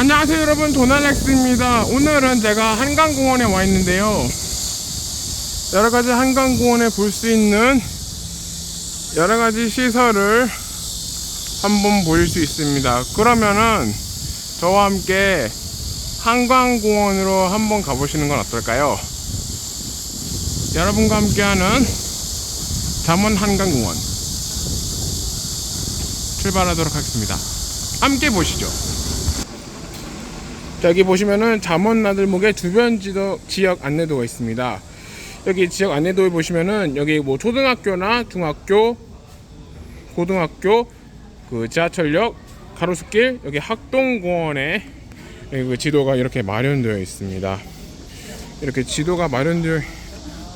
안녕하세요 여러분. 도날렉스입니다. 오늘은 제가 한강공원에 와 있는데요. 여러가지 한강공원에 볼 수 있는 여러가지 시설을 한번 보실 수 있습니다. 그러면은 저와 함께 한강공원으로 한번 가보시는 건 어떨까요? 여러분과 함께하는 잠원 한강공원 출발하도록 하겠습니다. 함께 보시죠 자, 여기 보시면은 잠원 나들목의 주변 지도, 지역 안내도가 있습니다. 여기 지역 안내도에 보시면은 여기 뭐 초등학교나 중학교, 고등학교, 그 지하철역, 가로수길, 여기 학동공원에 그 지도가 이렇게 마련되어 있습니다. 이렇게 지도가 마련되어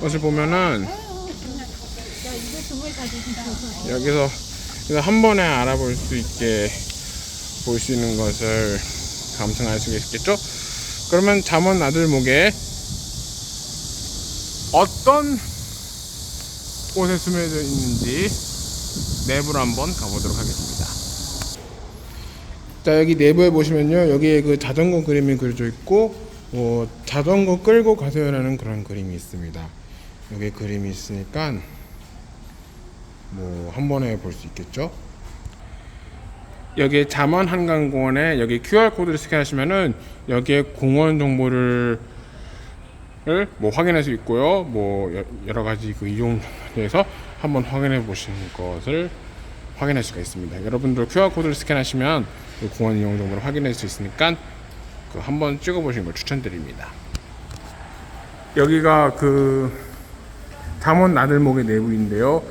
것을 보면은 여기서 한 번에 알아볼 수 있게 볼 수 있는 것을 감상할 수 있겠죠? 그러면 잠원 나들목에 어떤 곳에 스며져 있는지 내부로 한번 가보도록 하겠습니다. 자 여기 내부에 보시면요 여기에 그 자전거 그림이 그려져 있고 뭐 자전거 끌고 가세요라는 그런 그림이 있습니다. 여기 그림이 있으니까 뭐 한 번에 볼 수 있겠죠? 여기 잠원 한강공원에 여기 QR 코드를 스캔하시면은 여기에 공원 정보를 뭐 확인할 수 있고요. 뭐 여- 여러 가지 그 이용에서 한번 확인해 보시는 것을 확인할 수가 있습니다. 여러분들 QR 코드를 스캔하시면 그 공원 이용 정보를 확인할 수 있으니까 그 한번 찍어 보시는 걸 추천드립니다. 여기가 그 잠원 나들목의 내부인데요.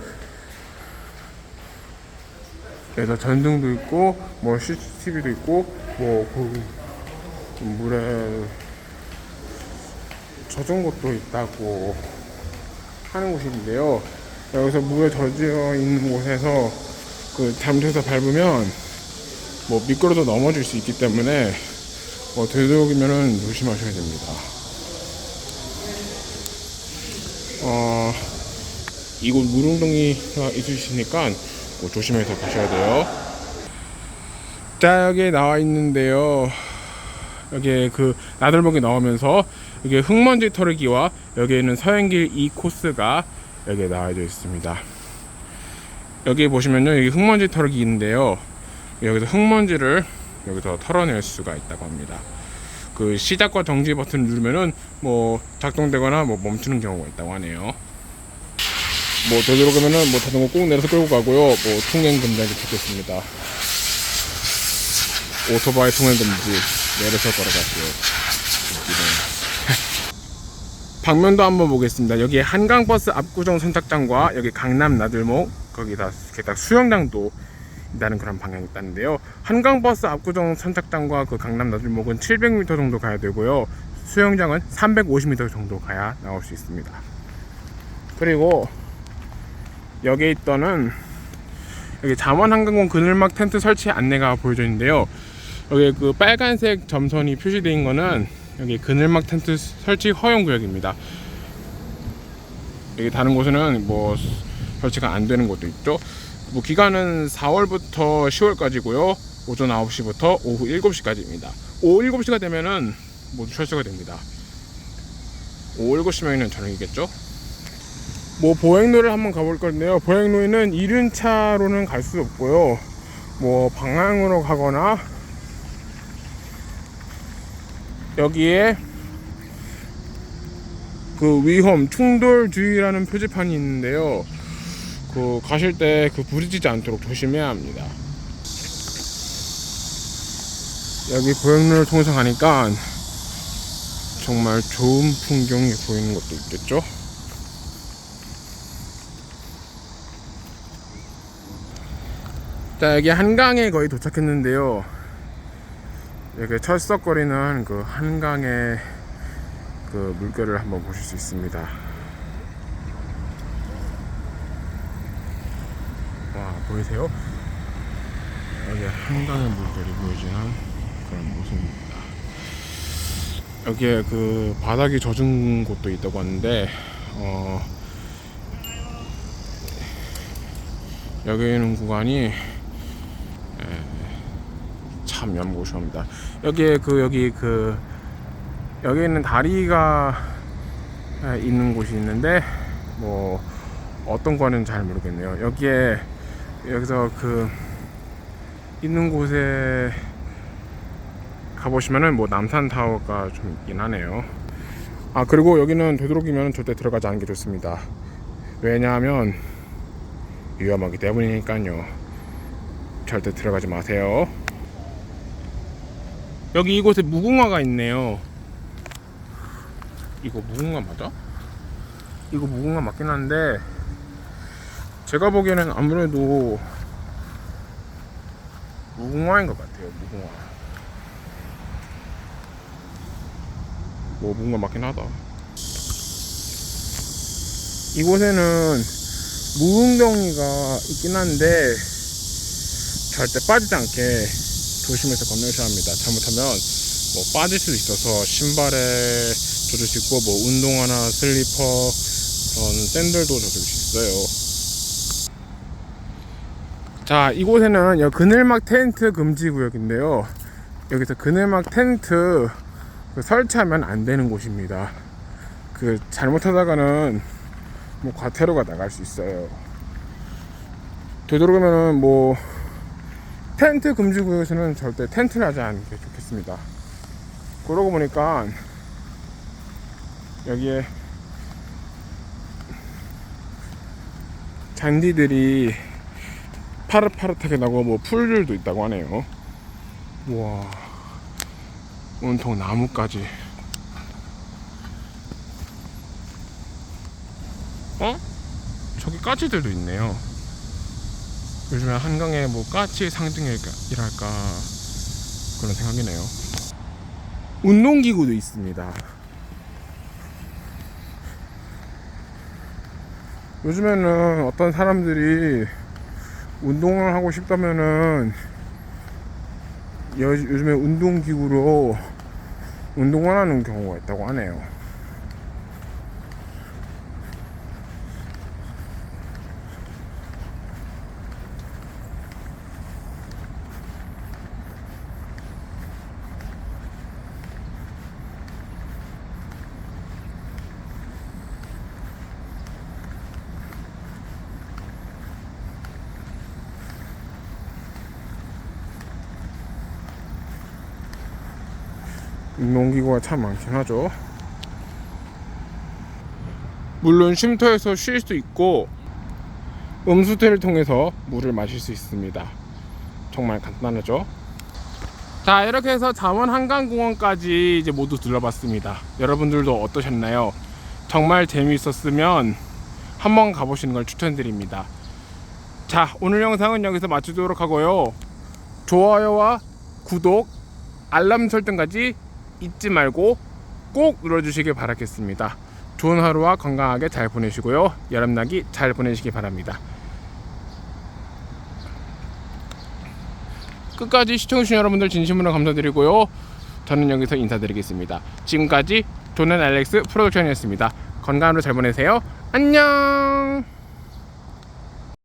그래서 전등도 있고 뭐 CCTV도 있고 뭐 그 물에 젖은 곳도 있다고 하는 곳인데요. 여기서 물에 젖어 있는 곳에서 그 잠수해서 밟으면 뭐 미끄러져 넘어질 수 있기 때문에 뭐 되도록이면은 조심하셔야 됩니다. 어 이곳 물웅덩이가 있으시니까 뭐 조심해서 가셔야 돼요. 자 여기 나와 있는데요. 여기 그 나들목이 나오면서 여기 흙먼지 털기와 여기에는 서행길 2 코스가 여기에 나와져 있습니다. 여기 보시면요 여기 흙먼지 털기 있는데요. 여기서 흙먼지를 여기서 털어낼 수가 있다고 합니다. 그 시작과 정지 버튼 누르면은 뭐 작동되거나 뭐 멈추는 경우가 있다고 하네요. 뭐 되도록이면은 뭐 자전거 꾹 내려서 끌고 가고요. 뭐 통행 금지하게 붙겠습니다. 오토바이 통행 금지 내려서 걸어가세요. 방면도 한번 보겠습니다. 여기 한강버스 압구정 선착장과 여기 강남 나들목 거기다 게다가 수영장도 있다는 그런 방향이 있다는데요. 한강버스 압구정 선착장과 그 강남 나들목은 700m 정도 가야 되고요. 수영장은 350m 정도 가야 나올 수 있습니다. 그리고 여기에 있더는 여기 잠원 한강공 그늘막 텐트 설치 안내가 보여져 있는데요. 여기 그 빨간색 점선이 있는 거는 여기 그늘막 텐트 설치 허용 구역입니다. 여기 다른 곳에는 뭐 설치가 안 되는 곳도 있죠. 뭐 기간은 4월부터 10월까지고요. 오전 9시부터 오후 7시까지입니다. 오후 7시가 되면은 모두 철수가 됩니다. 오후 7시면은 저녁이겠죠. 뭐 보행로를 한번 가볼 건데요. 보행로에는 1륜차로는 갈 수 없고요. 뭐 방향으로 가거나 여기에 그 위험 충돌 주의라는 표지판이 있는데요. 그 가실 때 그 부딪히지 않도록 조심해야 합니다. 여기 보행로를 통해서 가니까 정말 좋은 풍경이 보이는 것도 있겠죠. 자 여기 한강에 거의 도착했는데요. 여기 철썩거리는 그 한강의 그 물결을 한번 보실 수 있습니다. 와 보이세요? 여기 한강의 물결이 보이지는 그런 모습입니다. 여기에 그 바닥이 젖은 곳도 있다고 하는데 어 여기 있는 구간이 참 연못입니다. 여기에 그 여기 그 여기 있는 다리가 아, 있는 곳이 있는데 뭐 어떤 거는 잘 모르겠네요. 여기에 여기서 그 있는 곳에 가보시면은 뭐 남산 타워가 좀 있긴 하네요. 아 그리고 여기는 되도록이면 절대 들어가지 않는 게 좋습니다. 왜냐하면 위험하기 때문이니까요. 절대 들어가지 마세요. 여기 이곳에 무궁화가 있네요. 이거 무궁화 맞아? 이거 무궁화 맞긴 한데 제가 보기에는 아무래도 무궁화인 것 같아요. 무궁화. 뭐 무궁화 맞긴 하다. 이곳에는 무릉덩이가 있긴 한데 절대 빠지지 않게 조심해서 건너셔야 합니다. 잘못하면 뭐 빠질 수도 있어서 신발에 젖을 수 있고 뭐 운동화나 슬리퍼 그런 샌들도 젖을 수 있어요. 자 이곳에는 여 그늘막 텐트 금지 구역인데요. 여기서 그늘막 텐트 그 설치하면 안 되는 곳입니다. 그 잘못하다가는 뭐 과태료가 나갈 수 있어요. 되도록이면은 뭐 텐트 금지 구역에서는 절대 텐트를 하지 않는 게 좋겠습니다. 그러고 보니까 여기에 잔디들이 파릇파릇하게 나고 뭐 풀들도 있다고 하네요. 우와 온통 나무까지. 어? 저기 까치들도 있네요. 요즘에 한강에 뭐 까치의 상징이랄까 그런 생각이네요. 운동기구도 있습니다. 요즘에는 어떤 사람들이 운동을 하고 싶다면은 요, 요즘에 운동기구로 운동을 하는 경우가 있다고 하네요. 운동기구가 참 많긴 하죠. 물론 쉼터에서 쉴 수 있고 음수대를 통해서 물을 마실 수 있습니다. 정말 간단하죠. 자 이렇게 해서 잠원 한강공원까지 이제 모두 둘러봤습니다. 여러분들도 어떠셨나요? 정말 재미있었으면 한번 가보시는 걸 추천드립니다. 자 오늘 영상은 여기서 마치도록 하고요. 좋아요와 구독, 알람 설정까지 잊지 말고 꼭 눌러주시길 바라겠습니다. 좋은 하루와 건강하게 잘 보내시고요. 여름나기 잘 보내시기 바랍니다. 끝까지 시청해주신 여러분들 진심으로 감사드리고요. 저는 여기서 인사드리겠습니다. 지금까지 조는 알렉스 프로덕션이었습니다. 하루 잘 보내세요. 안녕!